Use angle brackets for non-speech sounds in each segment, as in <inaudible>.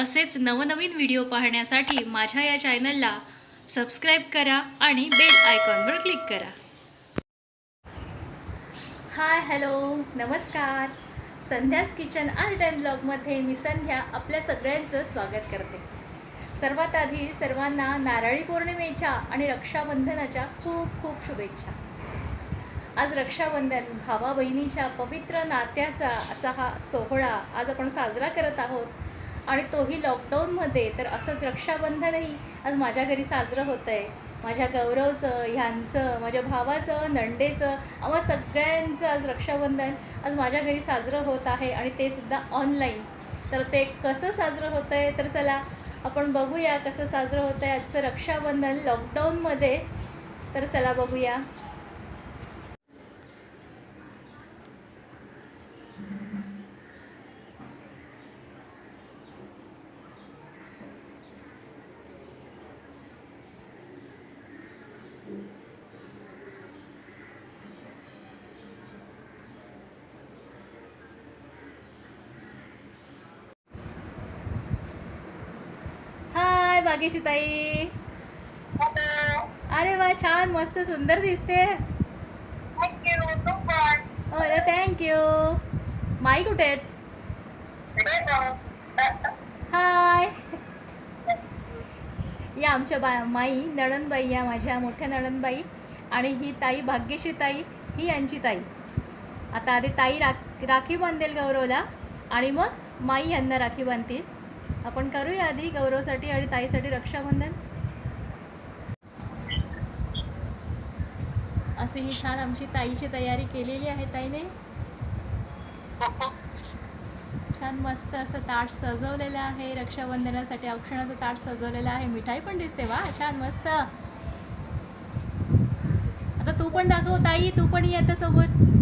असेच नवनवीन व्हिडिओ पाहण्यासाठी माझ्या या चॅनलला सबस्क्राईब करा आणि बेल आयकॉनवर क्लिक करा. हाय हॅलो नमस्कार. संध्यास किचन आर्ट टाईम ब्लॉगमध्ये मी संध्या आपल्या सगळ्यांचं स्वागत करते. सर्वात आधी सर्वांना नारळी पौर्णिमेच्या आणि रक्षाबंधनाच्या खूप खूप शुभेच्छा. आज रक्षाबंधन भावा बहिणीच्या पवित्र नात्याचा असा हा सोहळा आज आपण साजरा करत आहोत. आणि तोही लॉकडाऊनमध्ये तर असंच रक्षाबंधनही आज माझ्या घरी साजरं होतं आहे माझ्या गौरवचं ह्यांचं माझ्या भावाचं नंडेचं आम्हा सगळ्यांचं आज रक्षाबंधन आज माझ्या घरी साजरं होत आहे आणि ते सुद्धा ऑनलाईन तर ते कसं साजरं होतं आहे तर चला आपण बघूया कसं साजरं होतं आहे आजचं रक्षाबंधन लॉकडाऊनमध्ये तर चला बघूया हाय भाग्यशी ताई अरे वा छान मस्त सुंदर दिसते. अरे थँक्यू माई कुठे आहेत? हाय या आमच्या बा माई नणंदबाई या माझ्या मोठ्या नणंदबाई आणि ही ताई भाग्यशी ताई ही यांची ताई. आता आधी ताई राख राखी बांधेल गौरवला आणि मग माई यांना राखी बांधतील. आपण करूया आधी गौरवसाठी आणि ताईसाठी रक्षाबंधन. अशी ही छान आमची ताईची तयारी केलेली आहे ताईने. छान मस्त असं ताट सजवलेलं आहे. रक्षाबंधनासाठी औक्षणाचं ताट सजवलेलं आहे. मिठाई पण दिसते. वा छान मस्त. आता तू पण दाखव ताई तू पण ये आता सोबत.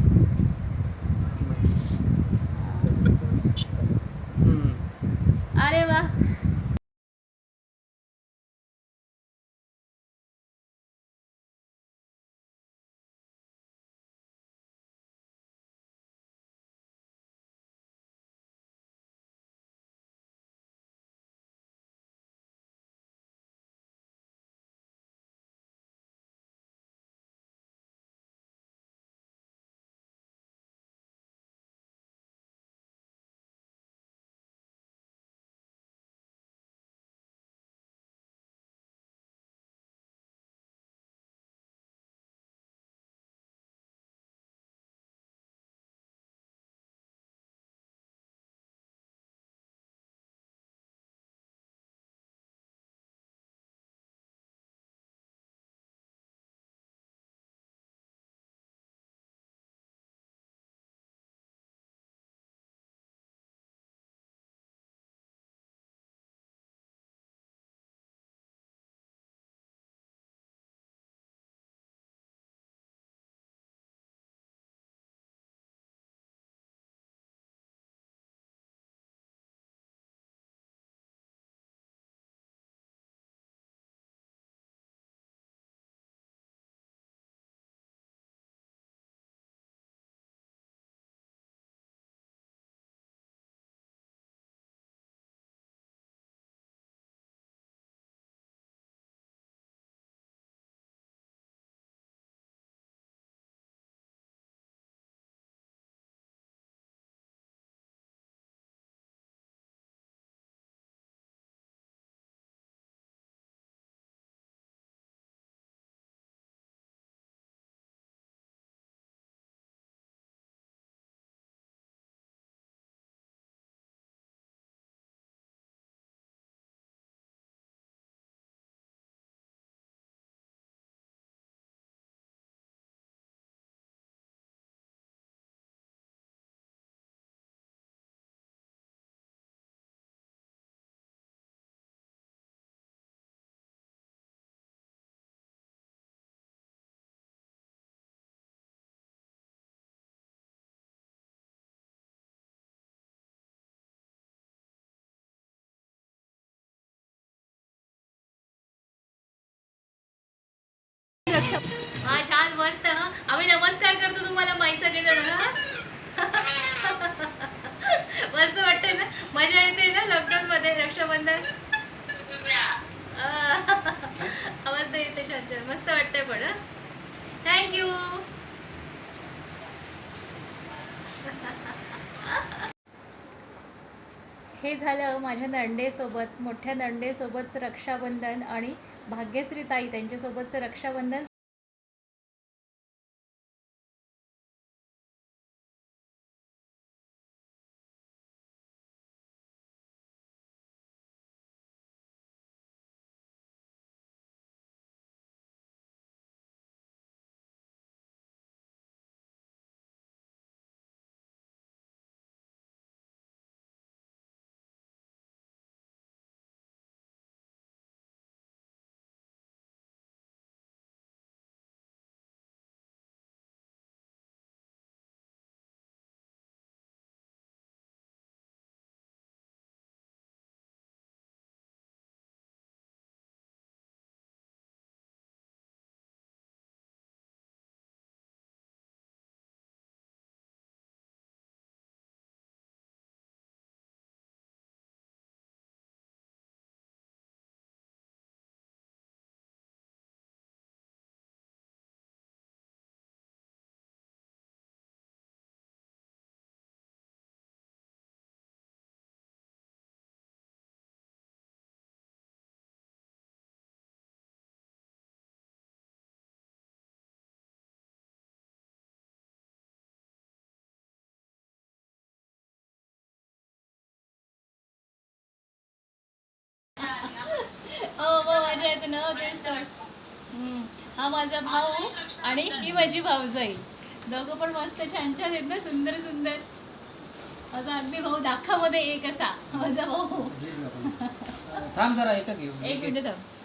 रक्षा हा छान मस्त हा. आम्ही नमस्कार करतो तुम्हाला माई सगळेजण <laughs> हा मस्त वाटतंय ना मजा येते ना लॉकडाऊन मध्ये रक्षाबंधन रक्षाबंधन आवडतं येते छान छान मस्त वाटतंय पण थँक्यू हे झालं माझ्या नंडेसोबत मोठ्या नंडेसोबतचं रक्षाबंधन आणि भाग्यश्री ताई त्यांच्यासोबतचं रक्षाबंधन ना. हा माझा भाऊ आणि ही माझी भाऊजाई. दोघं पण मस्त छान छान आहेत ना सुंदर सुंदर. माझा अगदी भाऊ दाखामध्ये एक असा. माझा भाऊ. एक मिनिट थांब.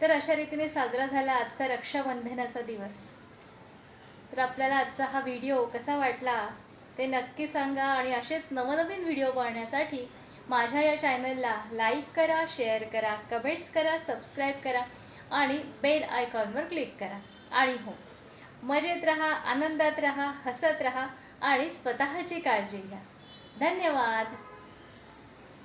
तर अशा रीतीने साजरा झाला आजचा रक्षाबंधनाचा दिवस. तर आपल्याला आजचा हा व्हिडिओ कसा वाटला ते नक्की सांगा आणि असेच नवनवीन व्हिडिओ पाहण्यासाठी माझ्या या चॅनलला लाईक करा शेअर करा कमेंट्स करा सबस्क्राईब करा आणि बेल आयकॉनवर क्लिक करा. आणि हो मजेत रहा आनंदात रहा हसत रहा आणि स्वतःची काळजी घ्या. धन्यवाद!